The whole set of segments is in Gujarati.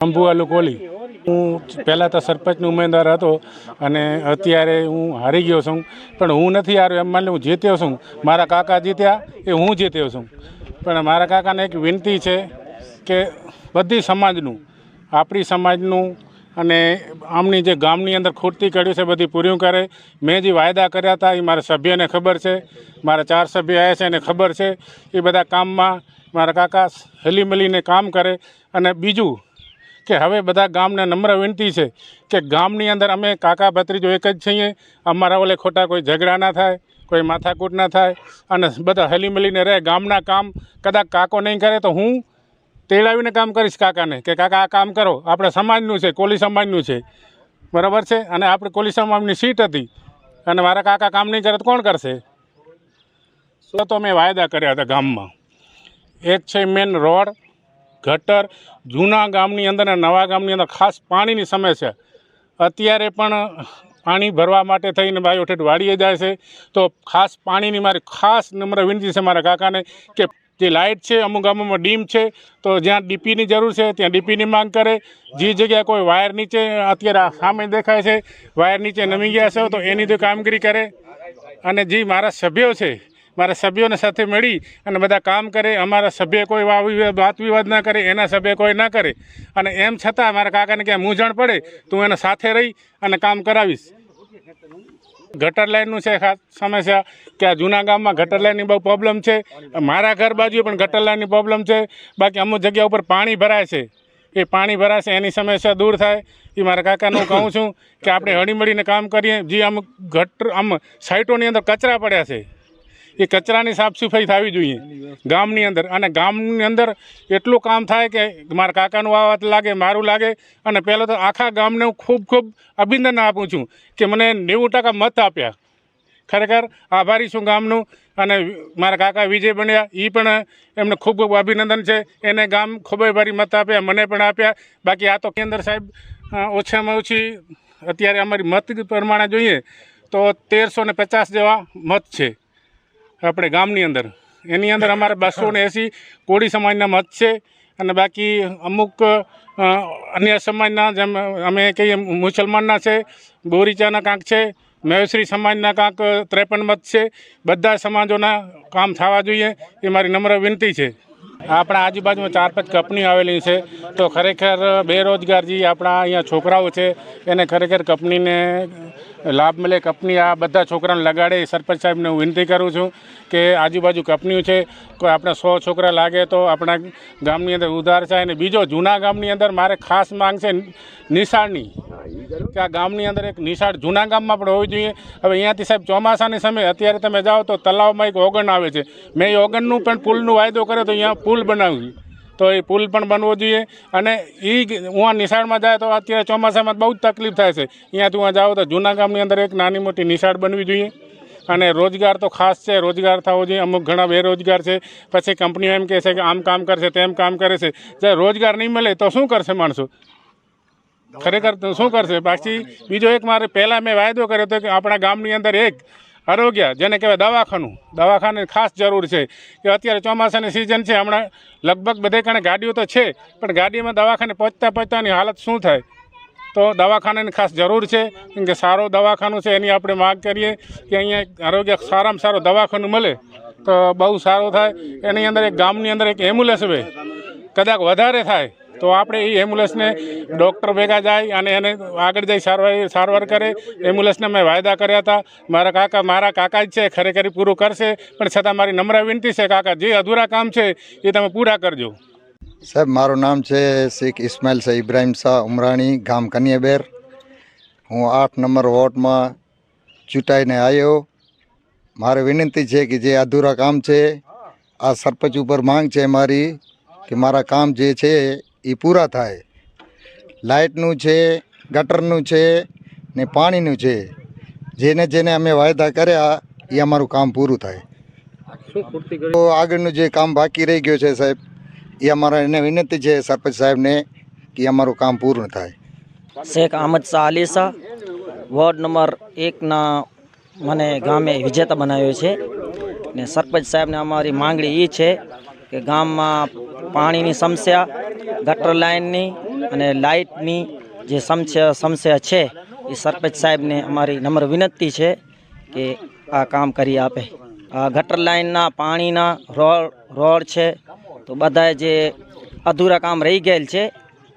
અંબુઆલુ કોલી. હું પહેલાં તો સરપંચનો ઉમેદવાર હતો અને અત્યારે હું હારી ગયો છું. પણ હું નથી હાર્યો, એમ માની હું જીત્યો છું. મારા કાકા જીત્યા એ હું જીત્યો છું. પણ મારા કાકાને એક વિનંતી છે કે બધી સમાજનું, આપણી સમાજનું અને આમની જે ગામની અંદર ખૂટતી કર્યું છે, બધી પૂર્યું કરે. મેં જે વાયદા કર્યા હતા એ મારા સભ્યને ખબર છે, મારા ચાર સભ્ય આવ્યા છે એને ખબર છે. એ બધા કામમાં મારા કાકા હલી મળીને કામ કરે. અને બીજું કે હવે બધા ગામને નમ્ર વિનંતી છે કે ગામની અંદર અમે કાકા ભત્રીજો એક જ છીએ. અમારા ઓલે ખોટા કોઈ ઝઘડા ના થાય, કોઈ માથાકૂટ ના થાય અને બધા હલી મળીને રહે. ગામના કામ કદાચ કાકો નહીં કરે તો હું તેડાવીને કામ કરીશ કાકાને કે કાકા, આ કામ કરો. આપણે સમાજનું છે, કોલી સમાજનું છે. બરાબર છે? અને આપણે કોલી સમાજની સીટ હતી. અને મારા કાકા કામ નહીં કરે તો કોણ કરશે? તો તો મેં વાયદા કર્યા હતા ગામમાં. એક છે મેન રોડ ગટર જૂના ગામની અંદર અને નવા ગામની અંદર ખાસ પાણીની સમસ્યા અત્યારે પણ પાણી ભરવા માટે થઈને ભાઈઓ ઠેઠ વાળીએ જાય છે. તો ખાસ પાણીની મારી ખાસ નમ્ર વિનંતી છે મારા કાકાને કે જે લાઇટ છે, અમુક ગામોમાં ડીમ છે, તો જ્યાં ડીપીની જરૂર છે, ત્યાં ડીપીની માંગ કરે. જે જગ્યાએ કોઈ વાયર નીચે અત્યારે સામે દેખાય છે, વાયર નીચે નમી ગયા છે, તો એની તો કામગીરી કરે. અને જે મારા સભ્યો છે મારા સભ્યોને સાથે મળી અને બધા કામ કરે, અમારા સભ્ય કોઈ વા- વિવા- વાત વિવાદ ના કરે, એના સભ્ય કોઈ ના કરે. અને એમ છતાં મારા કાકાને ક્યાં મૂંઝણ પડે, તો હું એના સાથે રહી અને કામ કરાવીશ. ગટર લાઇનનું છે ખાસ સમસ્યા કે આ જૂના ગામમાં ગટર લાઇનની બહુ પ્રોબ્લેમ છે. મારા ઘર બાજુ પણ ગટર લાઇનની પ્રોબ્લેમ છે. બાકી અમુક જગ્યા ઉપર પાણી ભરાય છે. એ પાણી ભરાશે, એની સમસ્યા દૂર થાય. એ મારા કાકાને હું કહું છું કે આપણે હળીમળીને કામ કરીએ. જે અમુક ગટર, આમ સાઇટોની અંદર કચરા પડ્યા છે. એ કચરાની સાફ સફાઈ થવી જોઈએ. ગામની અંદર. અને ગામની અંદર એટલું કામ થાય કે મારા કાકાનું આ વાત લાગે મારું લાગે. અને પહેલાં તો આખા ગામને હું ખૂબ ખૂબ અભિનંદન આપું છું કે મને નેવું ટકા મત આપ્યા. ખરેખર આભારી છું ગામનું. અને મારા કાકા વિજય બન્યા એ પણ એમને ખૂબ ખૂબ અભિનંદન છે. એને ગામ ખૂબ ભારી મત આપ્યા મને પણ આપ્યા. બાકી આ તો કેન્દ્ર સાહેબ ઓછામાં ઓછી અત્યારે અમારી મત પ્રમાણે જોઈએ તો તેરસો ને પચાસ જેવા મત છે. આપણે ગામની અંદર. એની અંદર અમારે બસો ને એંસી કોળી સમાજના મત છે અને બાકી અમુક અન્ય સમાજના જેમ અમે કહીએ મુસલમાનના છે બોરીચાના કાંક છે, મહેશ્રી સમાજના કાંક ત્રેપન મત છે, બધા સમાજોના કામ થવા જોઈએ એ મારી નમ્ર વિનંતી છે. આપણા આજુબાજુમાં ચાર પાંચ કંપની આવેલી છે. તો ખરેખર બેરોજગાર જે આપણા અહીંયા છોકરાઓ છે, એને ખરેખર કંપનીને લાભ મળે. કંપની આ બધા છોકરાને લગાડે સરપંચ સાહેબને હું વિનંતી કરું છું કે આજુબાજુ કંપનીઓ છે, કોઈ આપણે સો છોકરા લાગે તો આપણા ગામની અંદર ઉધાર થાય અને બીજો જૂના ગામની અંદર મારે ખાસ માંગ છે નિશાળની. કે આ ગામની અંદર એક નિશાળ જૂના ગામમાં પણ હોવી જોઈએ. હવે અહીંયાથી સાહેબ ચોમાસાની સમયે અત્યારે તમે જાઓ તો તલાવમાં એક ઓગણ આવે છે. મેં ઓગણનું પણ પુલનું વાયદો કર્યો તો અહીંયા પુલ બનાવ્યું તો એ પુલ પણ બનવો જોઈએ અને એ હું નિશાળમાં જાય તો અત્યારે ચોમાસામાં બહુ જ તકલીફ થાય છે. અહીંયાથી હું જાઓ તો જૂના ગામની અંદર એક નાની મોટી નિશાળ બનવી જોઈએ. અને રોજગાર તો ખાસ છે, રોજગાર થવો જોઈએ. અમુક ઘણા બેરોજગાર છે. પછી કંપનીઓ એમ કહે છે કે આમ કામ કરશે, તેમ કામ કરે છે. જ્યારે રોજગાર નહીં મળે તો શું કરશે માણસો? ખરેખર શું કરશે? પાછી બીજો એક મારે પહેલાં મેં વાયદો કર્યો હતો કે આપણા ગામની અંદર એક આરોગ્ય, જેને કહેવાય દવાખાનું. દવાખાને ખાસ જરૂર છે. કે અત્યારે ચોમાસાની સિઝન છે. હમણાં લગભગ બધે કારણે ગાડીઓ તો છે, પણ ગાડીમાં દવાખાને પહોંચતા પહોંચતાની હાલત શું થાય? તો દવાખાનાની ખાસ જરૂર છે, કેમ કે સારો દવાખાનું છે, એની આપણે માગ કરીએ કે અહીંયા આરોગ્ય સારામાં સારું દવાખાનું મળે, તો બહુ સારું થાય. એની અંદર એક ગામની અંદર એક એમ્બ્યુલન્સ હોય કદાચ વધારે થાય તો આપણે એ એમ્બ્યુલન્સને ડૉક્ટર ભેગા જાય અને એને આગળ જઈ સારવાર સારવાર કરે. એમ્બ્યુલન્સને મેં વાયદા કર્યા હતા. મારા કાકા મારા કાકા જ છે, ખરેખર પૂરું કરશે, પણ છતાં મારી નમ્ર વિનંતી છે, કાકા, જે અધૂરા કામ છે, એ તમે પૂરા કરજો. સાહેબ, મારું નામ છે શેખ ઇસ્માઇલ શાહ ઇબ્રાહિમ શાહ ઉમરાણી, ગામ કનિયાબેર. હું આઠ નંબર વોર્ડમાં ચૂંટાઈને આવ્યો. મારે વિનંતી છે કે જે અધૂરા કામ છે, આ સરપંચ ઉપર માંગ છે મારી, કે મારા કામ જે છે એ પૂરા થાય. લાઇટનું છે ગટરનું છે ને પાણીનું છે. જેને જેને અમે વાયદા કર્યા એ અમારું કામ પૂરું થાય. તો આગળનું જે કામ બાકી રહી ગયું છે સાહેબ એ અમારા એને વિનંતી છે સરપંચ સાહેબને કે અમારું કામ પૂર્ણ થાય. શેખ અહમદ શાહ અલી વોર્ડ નંબર એકના મને ગામે વિજેતા બનાવ્યો છે. ને સરપંચ સાહેબને અમારી માંગણી એ છે કે ગામમાં પાણીની સમસ્યા ગટર લાઇનની અને લાઇટની જે સમસ્યા સમસ્યા છે, એ સરપંચ સાહેબને અમારી નમ્ર વિનંતી છે કે આ કામ કરી આપે. આ ગટર લાઇનના પાણીના રોડ રોડ છે, તો બધા જે અધૂરા કામ રહી ગયેલ છે,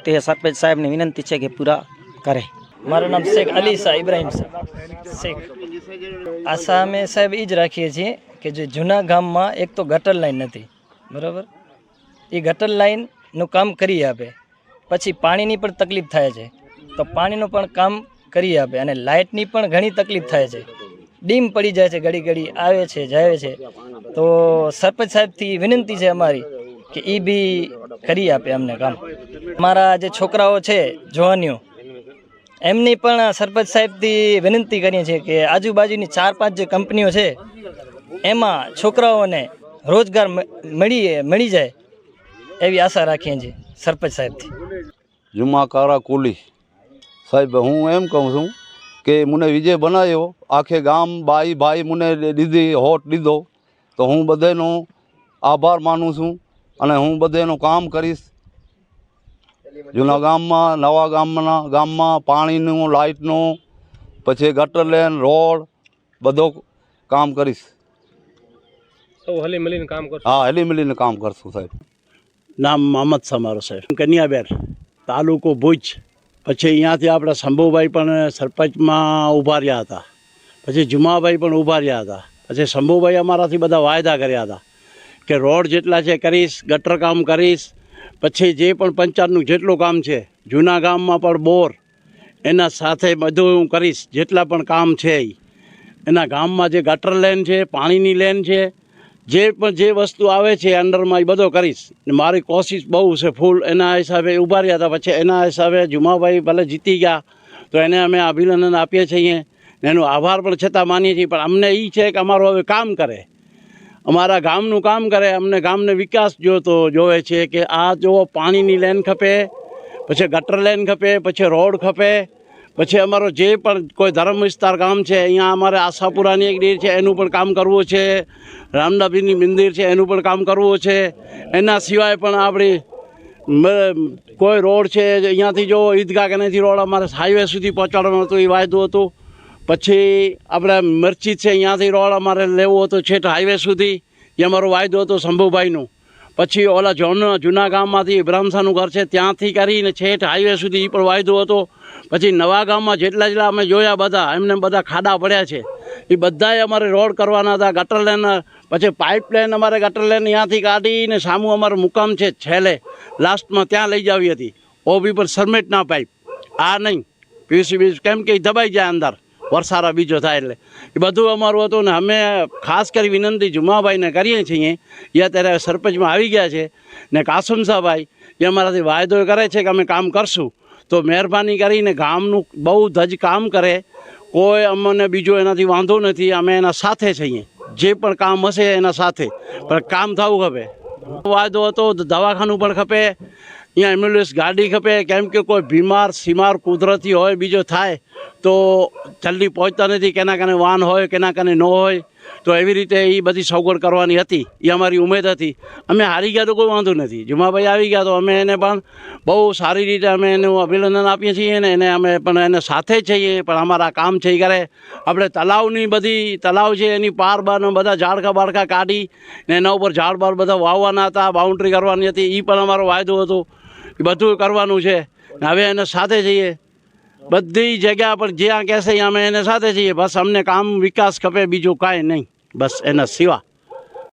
તે સરપંચ સાહેબને વિનંતી છે કે પૂરા કરે. મારું નામ શેખ અલી શાહ ઇબ્રાહિમ સાહેબ શેખ. આશા અમે સાહેબ એ જ રાખીએ છીએ કે જે જૂના ગામમાં એક તો ગટર લાઈન નથી બરાબર? એ ગટર લાઈનનું કામ કરી આપે. પછી પાણીની પણ તકલીફ થાય છે. તો પાણીનું પણ કામ કરી આપે અને લાઇટની પણ ઘણી તકલીફ થાય છે. ડીમ પડી જાય છે ઘડી ઘડી, આવે છે, જાય છે. તો સરપંચ સાહેબથી વિનંતી છે અમારી કે એ બી કરી આપે અમને કામ. અમારા જે છોકરાઓ છે, જોવાનીઓ, એમની પણ સરપંચ સાહેબથી વિનંતી કરીએ છીએ કે આજુબાજુની ચાર પાંચ જે કંપનીઓ છે, એમાં છોકરાઓને રોજગાર મ- મળી મળી જાય. એવી આશા રાખીએ છીએ સરપંચ સાહેબથી. જુમા કારા કોલી. સાહેબ હું એમ કહું છું કે મને વિજય બનાવ્યો આખે ગામ બાઈ ભાઈ મને દીધી હોટ દીધો તો હું બધાનો આભાર માનું છું અને હું બધાનું કામ કરીશ. જૂના ગામમાં નવા ગામના ગામમાં પાણીનું લાઇટનું પછી ગટર લેન રોડ બધો કામ કરીશ. હા હલી મળીને કામ કરશું સાહેબ. નામ મોહમ્મદ સમારો સાહેબ. કન્યાબેર તાલુકો ભુજ. પછી અહીંયાથી આપણે શંભુભાઈ પણ સરપંચમાં ઊભા રહ્યા હતા. પછી જુમાભાઈ પણ ઊભા રહ્યા હતા. પછી શંભુભાઈ અમારાથી બધા વાયદા કર્યા હતા કે રોડ જેટલા છે કરીશ, ગટર કામ કરીશ. પછી જે પણ પંચાયતનું જેટલું કામ છે, જૂના ગામમાં પણ બોર, એના સાથે બધું હું કરીશ, જેટલા પણ કામ છે. એના ગામમાં જે ગટર લેન છે, પાણીની લેન છે જે પણ જે વસ્તુ આવે છે અંડરમાં એ બધો કરીશ. મારી કોશિશ બહુ છે ફૂલ. એના હિસાબે ઊભા રહ્યા હતા. પછી એના હિસાબે જુમાભાઈ ભલે જીતી ગયા, તો એને અમે અભિનંદન આપીએ છીએ એનો આભાર પણ છતાં માનીએ છીએ. પણ અમને એ છે કે અમારું હવે કામ કરે. અમારા ગામનું કામ કરે. અમને ગામને વિકાસ જોતો જોવે છે કે આ જો પાણીની લેન ખપે, પછી ગટર લેન ખપે, પછી રોડ ખપે પછી અમારો જે પણ કોઈ ધર્મ વિસ્તાર ગામ છે, અહીંયા અમારે આશાપુરાની એક ડેર છે, એનું પણ કામ કરવું છે. રામનાભીની મંદિર છે, એનું પણ કામ કરવું છે. એના સિવાય પણ આપણી કોઈ રોડ છે અહીંયાથી જો ઈદગાહ કનેથી રોડ અમારે હાઈવે સુધી પહોંચાડવાનો હતો, એ વાયદો હતો. પછી આપણે મરચી છે, અહીંયાથી રોડ અમારે લેવો હતો છેક હાઈવે સુધી, એ અમારો વાયદો હતો શંભુભાઈનો પછી ઓલા જોન, જૂના ગામમાંથી ઇબ્રાહિમશાહનું ઘર છે, ત્યાંથી કરીને છેઠ હાઈવે સુધી પણ વાયદો હતો. પછી નવા ગામમાં જેટલા જેટલા અમે જોયા બધા, એમને બધા ખાડા પડ્યા છે. એ બધાએ અમારે રોડ કરવાના હતા ગટર લેન પછી પાઇપ લાઈન અમારે ગટર લેન ત્યાંથી કાઢીને સામું અમારું મુકામ છે છેલ્લે. લાસ્ટમાં ત્યાં લઈ જાવી હતી. ઓબી પર સરમેટના પાઇપ. આ નહીં. પીવીસી બીજ કેમ કે દબાઈ જાય અંદર. વરસારા બીજો થાય એટલે. એ બધું અમારું હતું ને અમે ખાસ કરી વિનંતી જુમાભાઈને કરીએ છીએ. એ અત્યારે સરપંચમાં આવી ગયા છે. ને કાસુમ સાહભાઈ એ અમારાથી વાયદો કરે છે કે અમે કામ કરશું. તો મહેરબાની કરીને ગામનું બહુ ધજ કામ કરે. કોઈ અમને બીજો એનાથી વાંધો નથી. અમે એના સાથે છીએ. જે પણ કામ હશે એના સાથે. પણ કામ થવું ખપે. વાયદો હતો, દવાખાનું પણ ખપે. અહીંયા એમ્બ્યુલન્સ ગાડી ખપે. કેમ કે કોઈ બીમાર, સીમાર, કુદરતી હોય, બીજો થાય તો જલ્દી પહોંચતા નથી, કેના કને વાહન હોય, કેના કને ન હોય. તો એવી રીતે એ બધી સગવડ કરવાની હતી. એ અમારી ઉમેદ હતી. અમે હારી ગયા તો કોઈ વાંધો નથી. જુમાભાઈ આવી ગયા તો અમે એને પણ બહુ સારી રીતે અમે એનું અભિનંદન આપીએ છીએ ને એને અમે પણ એને સાથે છીએ, પણ અમારા કામ છે કરે આપણે તલાવની બધી તલાવ છે, એની પાર બાર બધા ઝાડખા બાળકા કાઢી ને એના ઉપર ઝાડ બાર બધા વાવવાના હતા બાઉન્ડ્રી કરવાની હતી. એ પણ અમારો વાયદો હતો. એ બધું કરવાનું છે. હવે એને સાથે જઈએ બધી જગ્યા પર જ્યાં કહેશે અમે એને સાથે છીએ. બસ અમને કામ વિકાસ ખપે, બીજું કાંઈ નહીં. બસ એના સિવા.